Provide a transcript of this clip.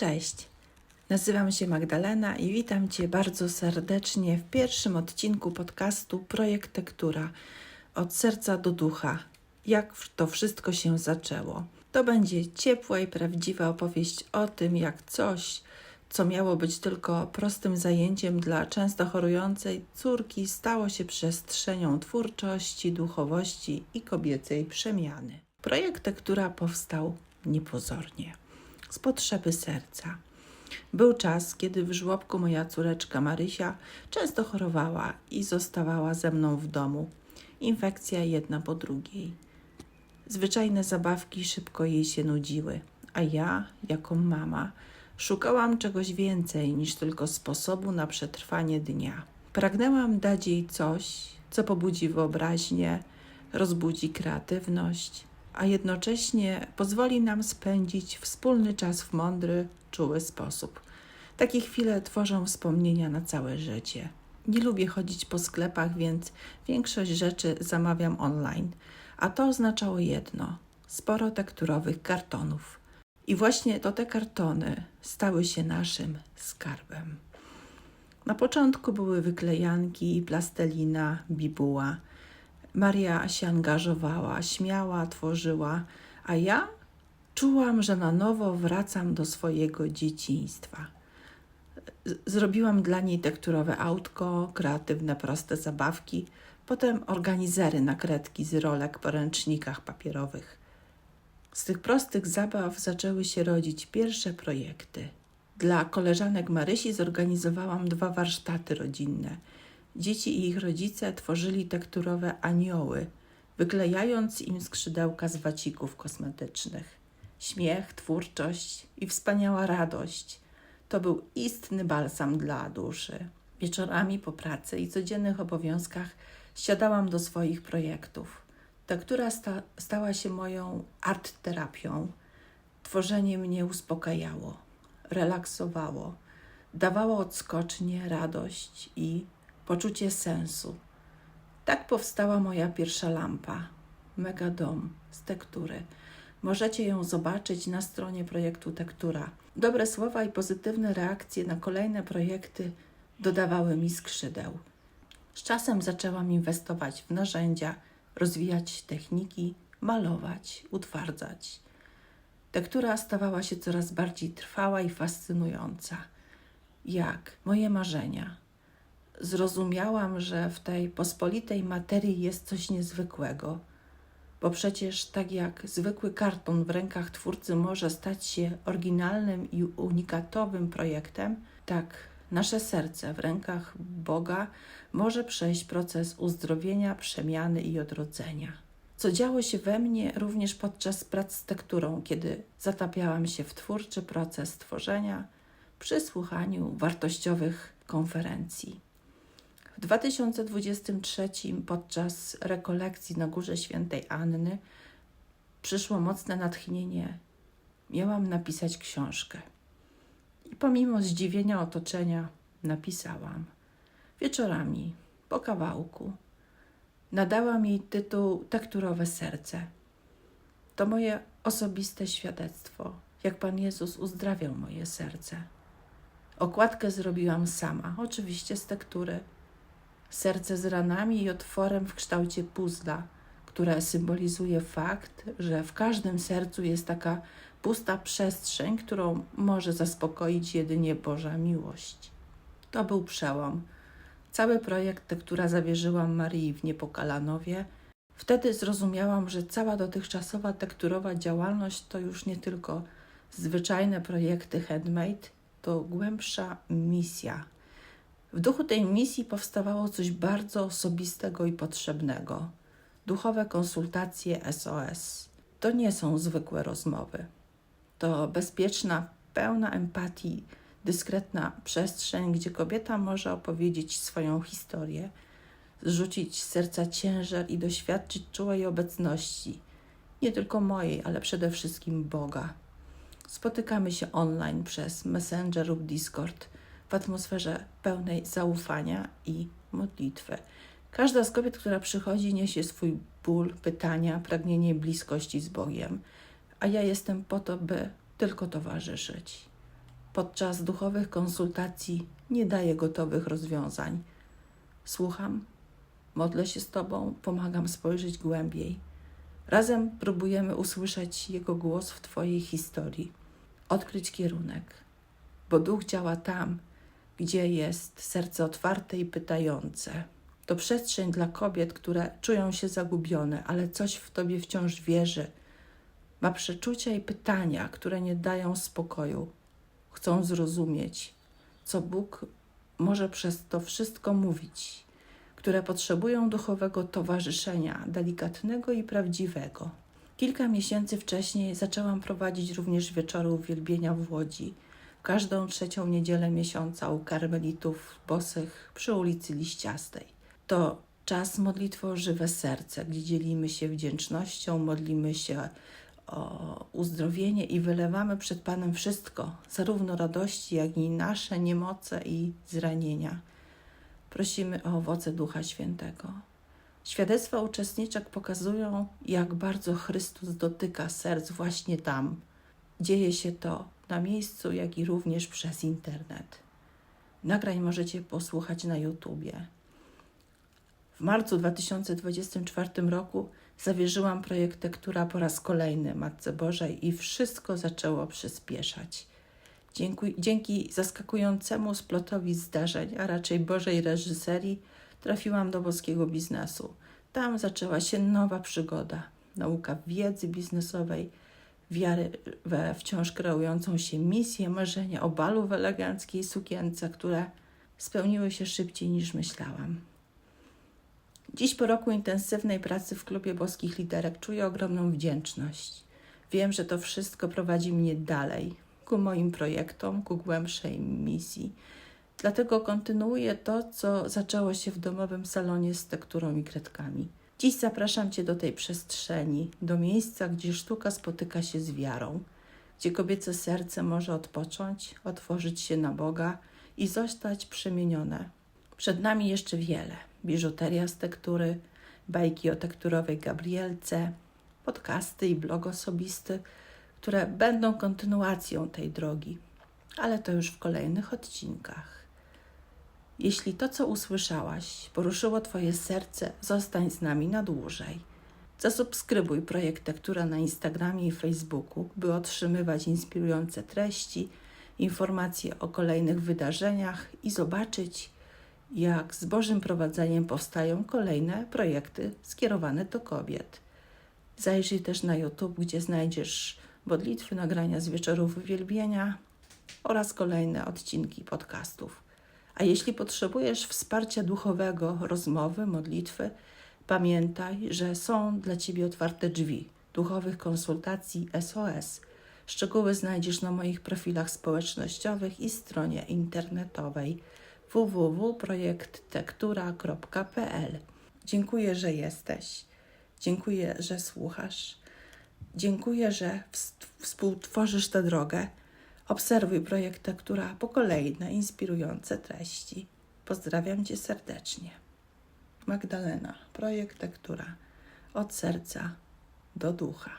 Cześć, nazywam się Magdalena i witam Cię bardzo serdecznie w pierwszym odcinku podcastu Projekt Tektura od serca do ducha. Jak to wszystko się zaczęło? To będzie ciepła i prawdziwa opowieść o tym, jak coś, co miało być tylko prostym zajęciem dla często chorującej córki, stało się przestrzenią twórczości, duchowości i kobiecej przemiany. Projekt Tektura powstał niepozornie z potrzeby serca. Był czas, kiedy w żłobku moja córeczka Marysia często chorowała i zostawała ze mną w domu. Infekcja jedna po drugiej. Zwyczajne zabawki szybko jej się nudziły, a ja, jako mama, szukałam czegoś więcej niż tylko sposobu na przetrwanie dnia. Pragnęłam dać jej coś, co pobudzi wyobraźnię, rozbudzi kreatywność, a jednocześnie pozwoli nam spędzić wspólny czas w mądry, czuły sposób. Takie chwile tworzą wspomnienia na całe życie. Nie lubię chodzić po sklepach, więc większość rzeczy zamawiam online, a to oznaczało jedno: sporo tekturowych kartonów. I właśnie to te kartony stały się naszym skarbem. Na początku były wyklejanki, plastelina, bibuła. Maria się angażowała, śmiała, tworzyła, a ja czułam, że na nowo wracam do swojego dzieciństwa. Zrobiłam dla niej tekturowe autko, kreatywne, proste zabawki, potem organizery na kredki z rolek po ręcznikach papierowych. Z tych prostych zabaw zaczęły się rodzić pierwsze projekty. Dla koleżanek Marysi zorganizowałam dwa warsztaty rodzinne – Dzieci i ich rodzice tworzyli tekturowe anioły, wyklejając im skrzydełka z wacików kosmetycznych. Śmiech, twórczość i wspaniała radość to był istny balsam dla duszy. Wieczorami po pracy i codziennych obowiązkach siadałam do swoich projektów. Tektura sta stała się moją art terapią. Tworzenie mnie uspokajało, relaksowało, dawało odskocznie, radość i poczucie sensu. Tak powstała moja pierwsza lampa, Mega Dom z tektury. Możecie ją zobaczyć na stronie projektu Tektura. Dobre słowa i pozytywne reakcje na kolejne projekty dodawały mi skrzydeł. Z czasem zaczęłam inwestować w narzędzia, rozwijać techniki, malować, utwardzać. Tektura stawała się coraz bardziej trwała i fascynująca. Jak moje marzenia, zrozumiałam, że w tej pospolitej materii jest coś niezwykłego, bo przecież tak jak zwykły karton w rękach twórcy może stać się oryginalnym i unikatowym projektem, tak nasze serce w rękach Boga może przejść proces uzdrowienia, przemiany i odrodzenia. Co działo się we mnie również podczas prac z tekturą, kiedy zatapiałam się w twórczy proces tworzenia przy słuchaniu wartościowych konferencji. W 2023 podczas rekolekcji na Górze Świętej Anny przyszło mocne natchnienie. Miałam napisać książkę. I pomimo zdziwienia otoczenia napisałam. Wieczorami, po kawałku, nadałam jej tytuł Tekturowe serce. To moje osobiste świadectwo, jak Pan Jezus uzdrawiał moje serce. Okładkę zrobiłam sama, oczywiście z tektury serce z ranami i otworem w kształcie puzla, które symbolizuje fakt, że w każdym sercu jest taka pusta przestrzeń, którą może zaspokoić jedynie Boża miłość. To był przełom. Cały projekt tektura zawierzyłam Marii w Niepokalanowie. Wtedy zrozumiałam, że cała dotychczasowa tekturowa działalność to już nie tylko zwyczajne projekty handmade, to głębsza misja w duchu tej misji powstawało coś bardzo osobistego i potrzebnego. Duchowe konsultacje SOS. To nie są zwykłe rozmowy. To bezpieczna, pełna empatii, dyskretna przestrzeń, gdzie kobieta może opowiedzieć swoją historię, zrzucić z serca ciężar i doświadczyć czułej obecności, nie tylko mojej, ale przede wszystkim Boga. Spotykamy się online przez Messenger lub Discord – w atmosferze pełnej zaufania i modlitwy. Każda z kobiet, która przychodzi, niesie swój ból, pytania, pragnienie bliskości z Bogiem, a ja jestem po to, by tylko towarzyszyć. Podczas duchowych konsultacji nie daję gotowych rozwiązań. Słucham, modlę się z Tobą, pomagam spojrzeć głębiej. Razem próbujemy usłyszeć Jego głos w Twojej historii, odkryć kierunek, bo Duch działa tam, gdzie jest serce otwarte i pytające. To przestrzeń dla kobiet, które czują się zagubione, ale coś w Tobie wciąż wierzy. Ma przeczucia i pytania, które nie dają spokoju. Chcą zrozumieć, co Bóg może przez to wszystko mówić, które potrzebują duchowego towarzyszenia, delikatnego i prawdziwego. Kilka miesięcy wcześniej zaczęłam prowadzić również wieczory uwielbienia w Łodzi. Każdą trzecią niedzielę miesiąca u karmelitów bosych przy ulicy Liściastej. To czas modlitwy o żywe serce, gdzie dzielimy się wdzięcznością, modlimy się o uzdrowienie i wylewamy przed Panem wszystko, zarówno radości, jak i nasze niemoce i zranienia. Prosimy o owoce Ducha Świętego. Świadectwa uczestniczek pokazują, jak bardzo Chrystus dotyka serc właśnie tam. Dzieje się to na miejscu, jak i również przez internet. Nagrań możecie posłuchać na YouTubie. W marcu 2024 roku zawierzyłam projekt Tektura po raz kolejny Matce Bożej i wszystko zaczęło przyspieszać. Dzięki, dzięki zaskakującemu splotowi zdarzeń, a raczej Bożej reżyserii, trafiłam do boskiego biznesu. Tam zaczęła się nowa przygoda. Nauka wiedzy biznesowej, wiary we wciąż kreującą się misję, marzenia o balu w eleganckiej sukience, które spełniły się szybciej niż myślałam. Dziś po roku intensywnej pracy w klubie boskich liderek czuję ogromną wdzięczność. Wiem, że to wszystko prowadzi mnie dalej, ku moim projektom, ku głębszej misji. Dlatego kontynuuję to, co zaczęło się w domowym salonie z tekturą i kredkami. Dziś zapraszam Cię do tej przestrzeni, do miejsca, gdzie sztuka spotyka się z wiarą, gdzie kobiece serce może odpocząć, otworzyć się na Boga i zostać przemienione. Przed nami jeszcze wiele biżuteria z tektury, bajki o tekturowej Gabrielce, podcasty i blog osobisty, które będą kontynuacją tej drogi, ale to już w kolejnych odcinkach. Jeśli to, co usłyszałaś, poruszyło Twoje serce, zostań z nami na dłużej. Zasubskrybuj projekt Tektura na Instagramie i Facebooku, by otrzymywać inspirujące treści, informacje o kolejnych wydarzeniach i zobaczyć, jak z Bożym prowadzeniem powstają kolejne projekty skierowane do kobiet. Zajrzyj też na YouTube, gdzie znajdziesz modlitwy, nagrania z wieczorów uwielbienia oraz kolejne odcinki podcastów. A jeśli potrzebujesz wsparcia duchowego, rozmowy, modlitwy, pamiętaj, że są dla Ciebie otwarte drzwi duchowych konsultacji SOS. Szczegóły znajdziesz na moich profilach społecznościowych i stronie internetowej www.projekttektura.pl. Dziękuję, że jesteś. Dziękuję, że słuchasz. Dziękuję, że współtworzysz tę drogę. Obserwuj projekt Tektura po kolei na inspirujące treści. Pozdrawiam Cię serdecznie. Magdalena, projekt Tektura od serca do ducha.